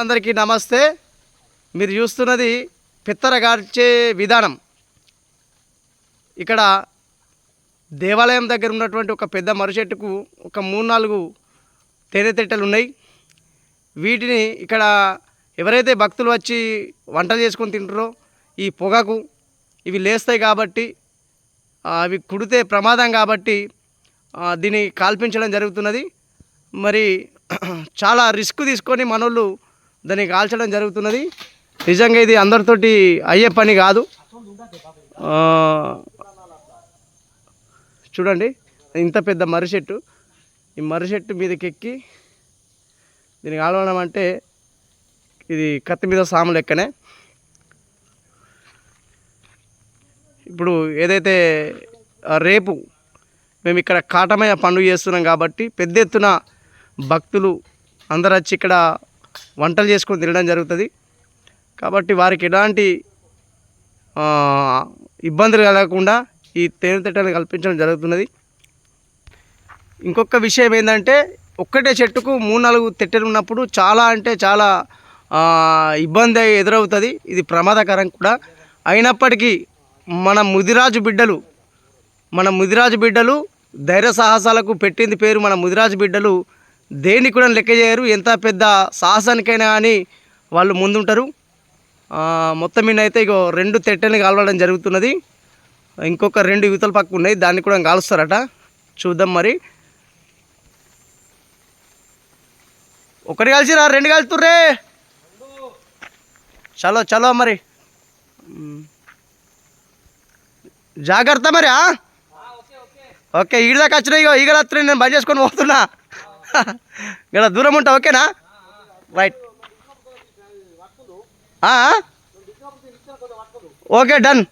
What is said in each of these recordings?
అందరికీ నమస్తే. మీరు చూస్తున్నది పిత్తరగార్చే విధానం. ఇక్కడ దేవాలయం దగ్గర ఉన్నటువంటి ఒక పెద్ద మరుచెట్టుకు ఒక మూడు నాలుగు తేనె తిట్టెలు ఉన్నాయి. వీటిని ఇక్కడ ఎవరైతే భక్తులు వచ్చి వంటలు చేసుకొని తింటారో ఈ పొగకు ఇవి లేస్తాయి కాబట్టి అవి కుడితే ప్రమాదం కాబట్టి దీన్ని కాల్పించడం జరుగుతున్నది. మరి చాలా రిస్క్ తీసుకొని మనోళ్ళు దాన్ని కాల్చడం జరుగుతున్నది. నిజంగా ఇది అందరితోటి అయ్యే పని కాదు. చూడండి ఇంత పెద్ద మర్రి చెట్టు. ఈ మర్రి చెట్టు మీదకి ఎక్కి దీన్ని కాలవడం అంటే ఇది కత్తి మీద సాము లెక్కనే. ఇప్పుడు ఏదైతే రేపు మేము ఇక్కడ కాటమయ్య పండుగ చేస్తున్నాం కాబట్టి పెద్ద ఎత్తున భక్తులు అందరు వచ్చి ఇక్కడ వంటలు చేసుకొని తినడం జరుగుతుంది. కాబట్టి వారికి ఎలాంటి ఇబ్బందులు కలగకుండా ఈ తేనెతిట్టలు కల్పించడం జరుగుతున్నది. ఇంకొక విషయం ఏంటంటే ఒక్కటే చెట్టుకు మూడు నాలుగు తెట్టెలు ఉన్నప్పుడు చాలా అంటే చాలా ఇబ్బంది ఎదురవుతుంది. ఇది ప్రమాదకరం కూడా. అయినప్పటికీ మన ముదిరాజు బిడ్డలు మన ముదిరాజు బిడ్డలు ధైర్య సాహసాలకు పెట్టింది పేరు మన ముదిరాజు బిడ్డలు దేన్ని కూడా లెక్క చేయరు. ఎంత పెద్ద సాహసానికైనా కానీ వాళ్ళు ముందుంటారు. మొత్తం మీద అయితే ఇగో రెండు తెట్టెల్ని కాలవడం జరుగుతున్నది. ఇంకొక రెండు యువతల పక్క ఉన్నాయి. దాన్ని కూడా కాలుస్తారట. చూద్దాం మరి. ఒకటి కలిసిరా రెండు కలుతుర్రే. చలో చలో మరి. జాగ్రత్త మరి ఆ? ఓకే ఈడ దాకా వచ్చినా ఇగో. ఈగలు వస్తున్నాయి నేను బంద్ చేసుకొని పోతున్నా. ఇక్కడ దూరం ఉంటా ఓకేనా? రైట్ ఓకే డన్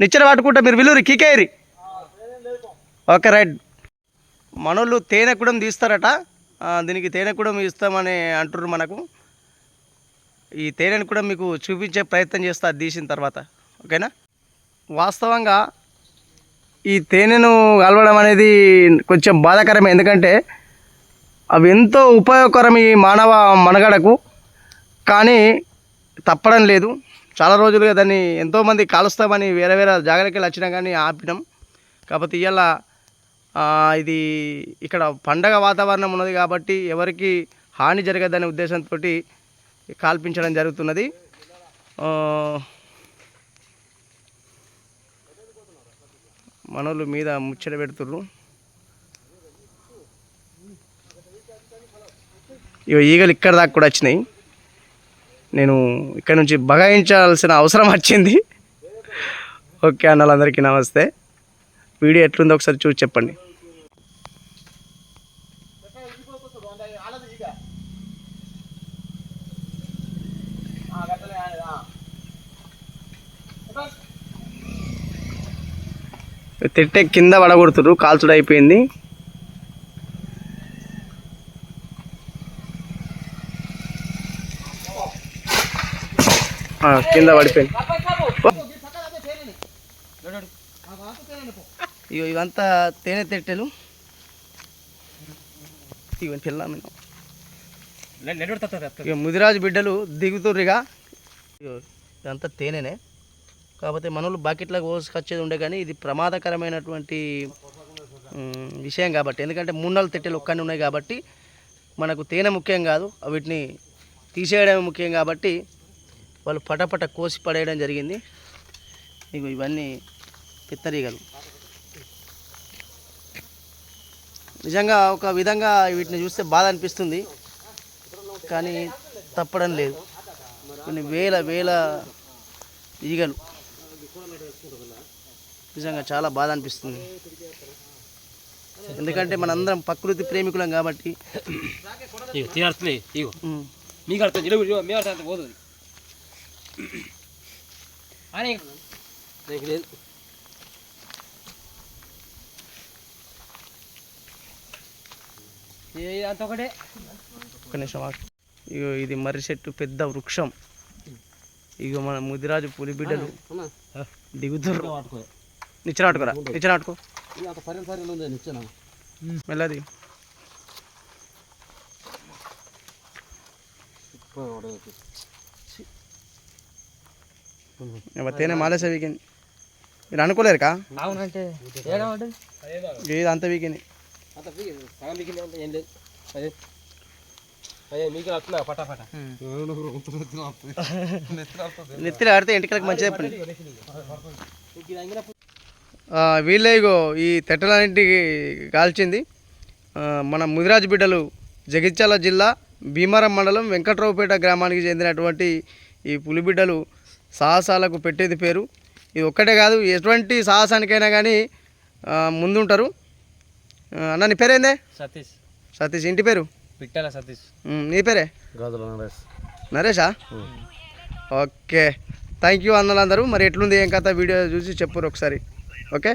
నిచ్చెన పట్టుకుంటా మీరు విలువరి కీకేయరి ఓకే రైట్ మనోళ్ళు తేనె కూడా తీస్తారట. దీనికి తేనె కూడా ఇస్తామని అంటున్నారు మనకు. ఈ తేనెను కూడా మీకు చూపించే ప్రయత్నం చేస్తా అది తీసిన తర్వాత. ఓకేనా? వాస్తవంగా ఈ తేనెను కలవడం అనేది కొంచెం బాధాకరమే. ఎందుకంటే అవి ఎంతో ఉపయోగకరం ఈ మానవ మనగడకు కానీ తప్పడం లేదు. చాలా రోజులుగా దాన్ని ఎంతోమంది కాలుస్తామని వేరే వేరే జాగ్రత్తలు వచ్చినా కానీ ఆపినాం. కాకపోతే ఇవాళ ఇది ఇక్కడ పండగ వాతావరణం ఉన్నది కాబట్టి ఎవరికి హాని జరగదనే ఉద్దేశంతో కాల్పించడం జరుగుతున్నది. మనోళ్ళు మీద ముచ్చట పెడుతుర్రు. ఇగో ఈగలు ఇక్కడ దాకా కూడా వచ్చినాయి. నేను ఇక్కడ నుంచి బగాయించాల్సిన అవసరం వచ్చింది. ఓకే అన్నలందరికీ నమస్తే. వీడియో ఎట్లుందో ఒకసారి చూసి చెప్పండి. తిట్టే కింద పడగొడుతుర్రు కాల్చుడు అయిపోయింది కింద పడిపోయింది. ఇగో ఇవంతా తేనె తెట్టెలు. ఇవన్నీ పిల్ల ముదిరాజు బిడ్డలు దిగుతుర్రిగా. ఇగో ఇదంతా తేనెనే. కాకపోతే మనోళ్ళు బాకెట్లకు పోసుకొచ్చేది ఉండే కానీ ఇది ప్రమాదకరమైనటువంటి విషయం కాబట్టి. ఎందుకంటే మూడు తెట్టెలు ఒక్కనే ఉన్నాయి కాబట్టి మనకు తేనె ముఖ్యం కాదు వీటిని తీసేయడమే ముఖ్యం కాబట్టి వాళ్ళు పటపట కోసి పడేయడం జరిగింది. ఇగో ఇవన్నీ పిత్తరీగలు. నిజంగా ఒక విధంగా వీటిని చూస్తే బాధ అనిపిస్తుంది. కానీ తప్పడం లేదు. కొన్ని వేల వేల ఈగలు. నిజంగా చాలా బాధ అనిపిస్తుంది. ఎందుకంటే మనందరం ప్రకృతి ప్రేమికులం కాబట్టి. మీకు అర్థం పోతుంది. లేదు. నిమిషం. ఇగో ఇది మర్రి చెట్టు పెద్ద వృక్షం. ఇగో మన ముదిరాజు పులి బిడ్డలు దిగుతుర్రు నిచ్చెన పట్టుకోరా నిచ్చెన నిచ్చెన. మెల్లది తేనె మాలేసే వీకెండ్? మీరు ఏడా ఉంటుంది ఇది అంత వీకెండ్ నెత్తిలో ఆడితే ఎంటికలకు మంచిగా చెప్పండి. వీళ్ళే ఈ తెట్టలన్నింటికి కాల్చింది. మన ముదిరాజు బిడ్డలు జగిత్యాల జిల్లా భీమవరం మండలం వెంకట్రావుపేట గ్రామానికి చెందినటువంటి ఈ పులిబిడ్డలు సాహసాలకు పెట్టేది పేరు. ఇది ఒక్కటే కాదు ఎటువంటి సాహసానికైనా కానీ ముందుంటారు. అన్న నీ పేరేందే? సతీష్. సతీష్. ఇంటి పేరు? పిట్టల సతీష్. నీ పేరే? నరేష్. నరేషా? ఓకే. థ్యాంక్ యూ అన్నలందరూ. మరి ఎట్లుంది ఏం కథ? వీడియో చూసి చెప్పురు ఒకసారి. ఓకే?